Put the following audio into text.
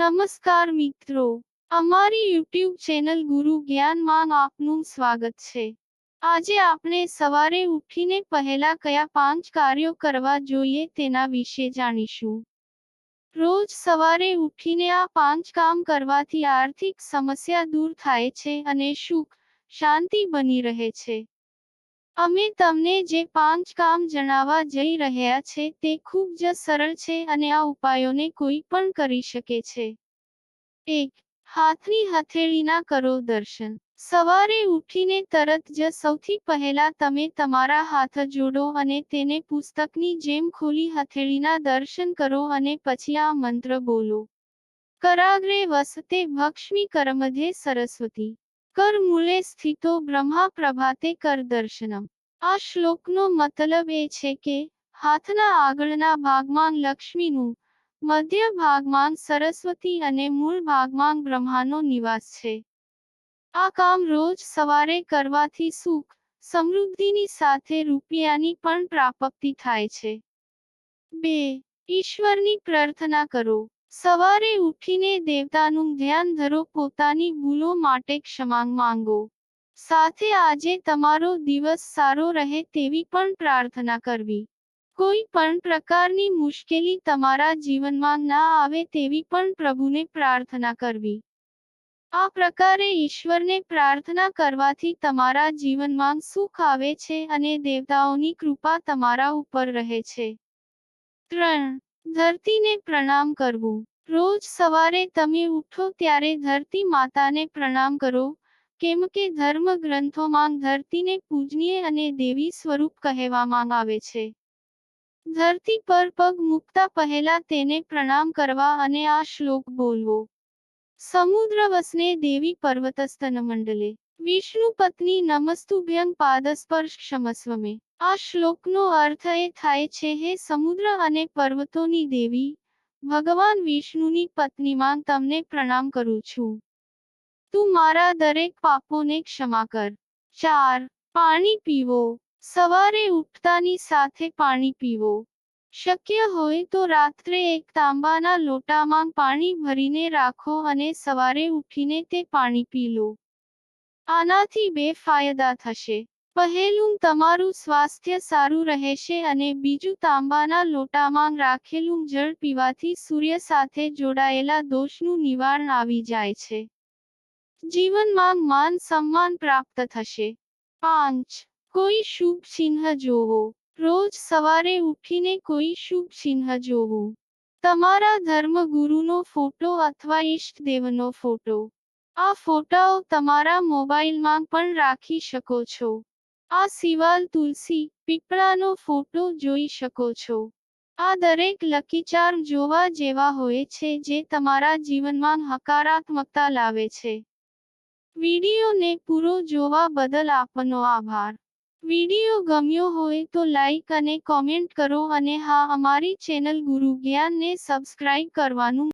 નમસ્કાર મિત્રો. અમારી યુટ્યુબ ચેનલ ગુરુ જ્ઞાનમાં આપનું સ્વાગત છે. આજે આપણે સવારે ઉઠીને પહેલા કયા પાંચ કાર્યો કરવા જોઈએ તેના વિશે જાણીશું. રોજ સવારે ઉઠીને આ પાંચ કામ કરવાથી આર્થિક સમસ્યા દૂર થાય છે અને સુખ શાંતિ બની રહે છે. અમે તમને જે પાંચ કામ જણાવવા જઈ રહ્યા છે તે ખૂબ જ સરળ છે અને આ ઉપાયોને કોઈ પણ કરી શકે છે. એક, હાથની હથેળીના કરો દર્શન. સવારે ઉઠીને તરત જ સૌથી પહેલા તમે તમારા હાથ જોડો અને તેને પુસ્તકની જેમ ખોલી હથેળીના દર્શન કરો અને પછી આ મંત્ર બોલો. કરાગ્રે વસતે ભક્ષ્મી કરમધે સરસ્વતી. કર મૂલે સ્થિતો બ્રહ્મા પ્રભાતે કર આ શ્લોકનો મતલબ એ છે કે હાથના આગળના ભાગમાં લક્ષ્મીનું મધ્ય ભાગમાં સરસ્વતી અને મૂળ ભાગમાં બ્રહ્માનો નિવાસ છે આ કામ રોજ સવારે કરવાથી સુખ સમૃદ્ધિની સાથે રૂપિયાની પણ પ્રાપ્તિ થાય છે બે ઈશ્વરની પ્રાર્થના કરો સવારે ઉઠીને દેવતાનું ધ્યાન ધરો, પોતાની ભૂલો માટે ક્ષમા માંગો. સાથે આજે તમારો દિવસ સારો રહે તેવી પણ પ્રાર્થના કરવી. કોઈ પણ પ્રકારની મુશ્કેલી તમારા જીવનમાં ના આવે તેવી પણ પ્રભુને પ્રાર્થના કરવી. આ પ્રકારે ઈશ્વરને પ્રાર્થના કરવાથી તમારા જીવનમાં સુખ આવે છે અને દેવતાઓની કૃપા તમારા ઉપર રહે છે. ત્રણ ધરતીને પ્રણામ કરવું. રોજ સવારે તમે ઉઠો ત્યારે ધરતી માતાને પ્રણામ કરો. કેમ કે ધર્મ ગ્રંથોમાં ધરતીને પૂજનીય અને દેવી સ્વરૂપ કહેવામાં આવે છે. ધરતી પર પગ મૂકતા પહેલા તેને પ્રણામ કરવા અને આ શ્લોક બોલવો. સમુદ્ર વસને દેવી પર્વતસ્તન મંડલે વિષ્ણુ પત્ની નમસ્તુભ્યં પાદસ્પર્શ ક્ષમસ્વ મે આ શ્લોકનો અર્થ એ થાય છે, હે સમુદ્ર અને પર્વતોની દેવી, ભગવાન વિષ્ણુની પત્નીમાં તમને પ્રણામ કરું છું. તું મારા દરેક પાપોને ક્ષમા કર. ચાર, પાણી પીવો. સવારે ઉઠતાની સાથે પાણી પીવો. શક્ય હોય તો રાત્રે એક તાંબાના લોટામાં પાણી ભરીને રાખો અને સવારે ઉઠીને તે પાણી પી લો. આનાથી બે ફાયદા થશે. પહેલું તમારું સ્વાસ્થ્ય સારું રહેશે અને બીજું તાંબાના લોટામાં રાખેલું જળ પીવાથી સૂર્ય સાથે જોડાયેલા દોષનું નિવારણ આવી જાય છે. જીવનમાં માન સન્માન પ્રાપ્ત થશે. પાંચ. કોઈ શુભ ચિહ્ન જોવો. રોજ સવારે ઉઠીને કોઈ શુભ ચિહ્ન જોવું. તમારા ધર્મગુરુનો ફોટો અથવા ઈષ્ટદેવનો ફોટો. આ ફોટાઓ તમારા મોબાઈલમાં પણ રાખી શકો છો. આ સિવાલ તુલસી, પીપળાનો ફોટો જોઈ શકો છો. આ દરેક લકીચાર જોવા જેવા હોય છે જે તમારા જીવનમાં હકારાત્મકતા લાવે છે. વિડીયોને પૂરો જોવા બદલ આપનો આભાર. વીડિયો ગમ્યો હોય તો લાઈક અને કોમેન્ટ કરો અને હા, અમારી ચેનલ ગુરુ જ્ઞાનને સબસ્ક્રાઇબ કરવાનું